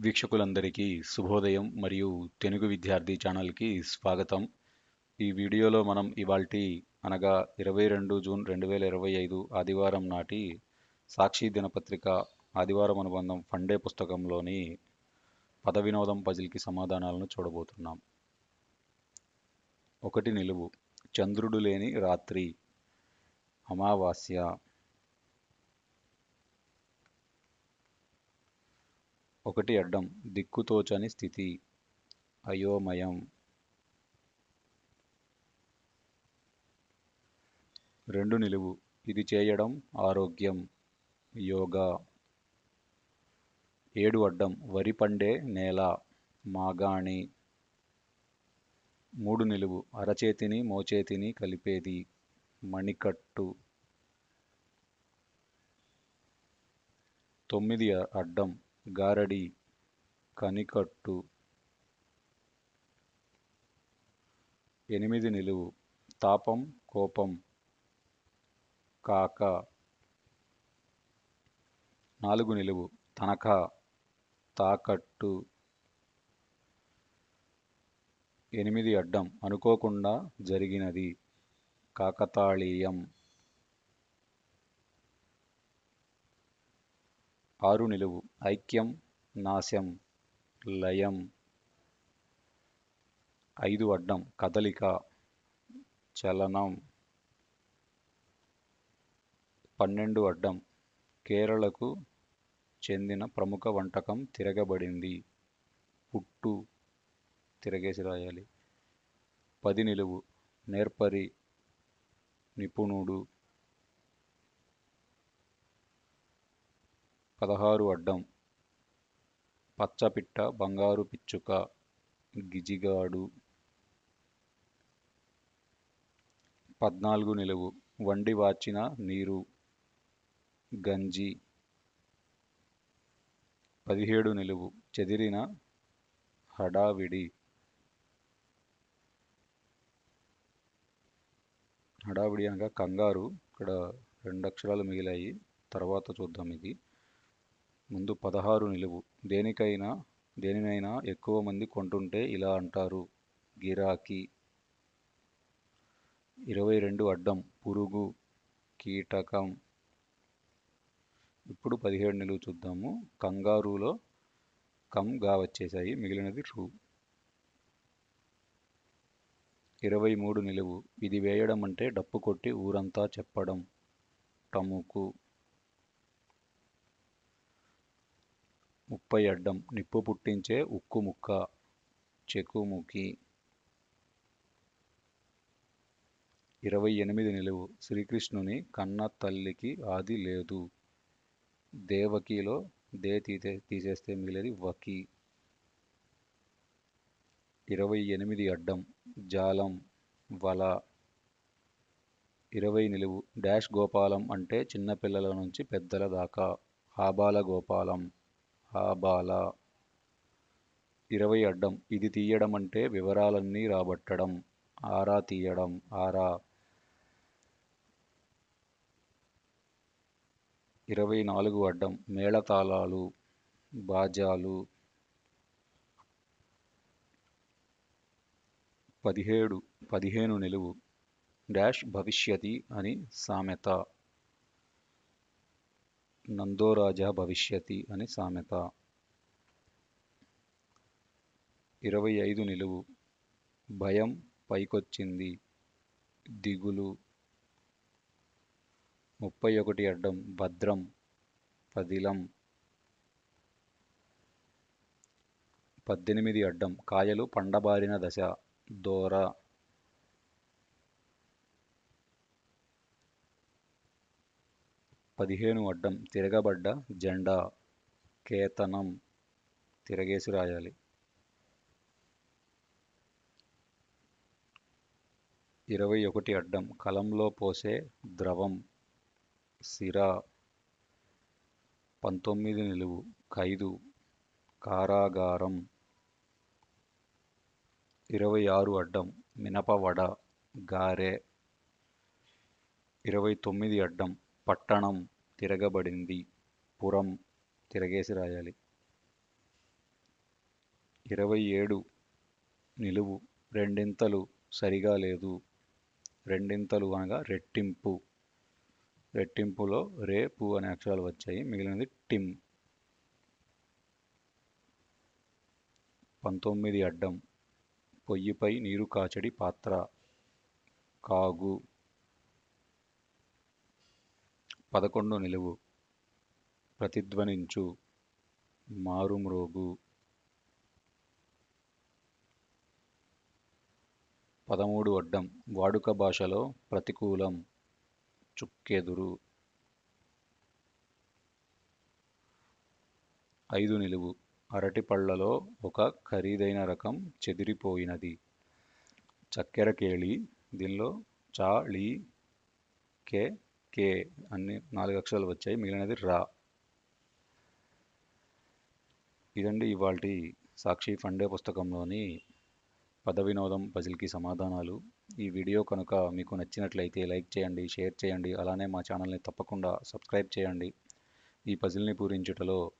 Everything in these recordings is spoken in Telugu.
వీక్షకులందరికీ శుభోదయం మరియు తెలుగు విద్యార్థి ఛానల్కి స్వాగతం. ఈ వీడియోలో మనం ఇవాల్టి అనగా ఇరవై రెండు జూన్ రెండు వేల ఇరవై ఐదు ఆదివారం నాటి సాక్షి దినపత్రిక ఆదివారం అనుబంధం ఫండే పుస్తకంలోని పద వినోదం పజిల్కి సమాధానాలను చూడబోతున్నాం. ఒకటి నిలువు. చంద్రుడు లేని రాత్రి. అమావాస్య. ఒకటి అడ్డం దిక్కుతోచని స్థితి అయోమయం. రెండు నిలువు ఇది చేయడం ఆరోగ్యం. యోగా. ఏడు అడ్డం వరి పండే నేల మాగాణి. మూడు నిలువు అరచేతిని మోచేతిని కలిపేది మణికట్టు. తొమ్మిది అడ్డం గారడి కనికట్టు. ఎనిమిది నిలువు. తాపం కోపం కాక. నాలుగు నిలువు. తనఖా తాకట్టు. ఎనిమిది అడ్డం. అనుకోకుండా జరిగినది. కాకతాళీయం. ఆరు నిలువు. ఐక్యం నాశం లయం. ఐదు అడ్డం. కదలిక చలనం. పన్నెండు అడ్డం. కేరళకు చెందిన ప్రముఖ వంటకం తిరగబడింది. పుట్టు తిరగేసి రాయాలి. పది నిలువు. నేర్పరి నిపుణుడు పదహారు అడ్డం. పచ్చపిట్ట బంగారు పిచ్చుక గిజిగాడు. పద్నాలుగు నిలువు. వండి వాచిన నీరు. గంజి. పదిహేడు నిలువు. చెదిరిన హడావిడి. హడావిడి అనగా కంగారు. ఇక్కడ రెండు అక్షరాలు మిగిలాయి. తర్వాత చూద్దాం ఇది. ముందు పదహారు నిలువు. దేనికైనా దేనినైనా ఎక్కువ మంది కొంటుంటే ఇలా అంటారు. గిరాకీ. ఇరవై రెండు అడ్డం. పురుగు. కీటకం. ఇప్పుడు పదిహేడు నిలువు చూద్దాము. కంగారులో కంగా వచ్చేసాయి మిగిలినది రూ ఇరవై మూడు నిలువు. ఇది వేయడం అంటే డప్పు కొట్టి ఊరంతా చెప్పడం. టముకు. ముప్పై అడ్డం నిప్పు పుట్టించే ఉక్కు ముక్క చెకుముకి ఇరవై ఎనిమిది నిలువు. శ్రీకృష్ణుని కన్న తల్లికి ఆది లేదు. దేవకిలో దే తీసే తీసేస్తే మిగిలేది వకి. ఇరవై ఎనిమిది అడ్డం జాలం వల. ఇరవై నిలువు. డాష్ గోపాలం అంటే చిన్నపిల్లల నుంచి పెద్దల దాకా. ఆబాల గోపాలం. ఆ బాల ఇరవై అడ్డం. ఇది తీయడం అంటే వివరాలన్నీ రాబట్టడం. ఆరా తీయడం. ఆరా ఇరవై నాలుగు అడ్డం. మేళతాళాలు బాజాలు పదిహేడు పదిహేను నిలువు. డాష్ భవిష్యతి అని సామెత. నందోరాజా భవిష్యతి అని సామెత. ఇరవై ఐదు నిలువు. భయం పైకొచ్చింది. దిగులు. ముప్పై ఒకటి అడ్డం. భద్రం. పదిలం. పద్దెనిమిది అడ్డం. కాయలు పండబారిన దశ. దోర. పదిహేను అడ్డం తిరగబడ్డ జెండా కేతనం తిరగేసి రాయాలి. ఇరవై ఒకటి అడ్డం కలంలో పోసే ద్రవం సిరా పంతొమ్మిది నిలువు ఖైదు కారాగారం ఇరవై ఆరు అడ్డం మినపవడ గారె ఇరవై తొమ్మిది అడ్డం పట్టణం తిరగబడింది. పురం తిరగేసి రాయాలి. ఇరవై ఏడు నిలువు రెండింతలు సరిగా లేదు. రెండింతలు అనగా రెట్టింపు. రెట్టింపులో రేపు అనే అక్షరాలు వచ్చాయి. మిగిలినది టిమ్. పంతొమ్మిది అడ్డం. పొయ్యిపై నీరు కాచడి పాత్ర. కాగు. పదకొండు నిలువు. ప్రతిధ్వనించు. మారుమ్రోగు. పదమూడు అడ్డం. వాడుక భాషలో ప్రతికూలం. చుక్కెదురు. ఐదు నిలువు. అరటిపళ్ళలో ఒక ఖరీదైన రకం చెదిరిపోయినది. చక్కెర కేళి. దీనిలో చా ళీ కే కే అన్ని నాలుగు అక్షరాలు వచ్చాయి. మిగిలినది రా. ఇదండి ఇవాళ సాక్షి ఫండే పుస్తకంలోని పద వినోదం పజిల్కి సమాధానాలు. ఈ వీడియో కనుక మీకు నచ్చినట్లయితే లైక్ చేయండి షేర్ చేయండి అలానే మా ఛానల్ని తప్పకుండా సబ్స్క్రైబ్ చేయండి. ఈ పజిల్ని పూరించుటలో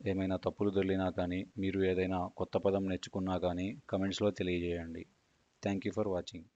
ఏమైనా తప్పులు దొరికినా కానీ మీరు ఏదైనా కొత్త పదం నేర్చుకున్నా కానీ కమెంట్స్లో తెలియజేయండి. Thank you for watching.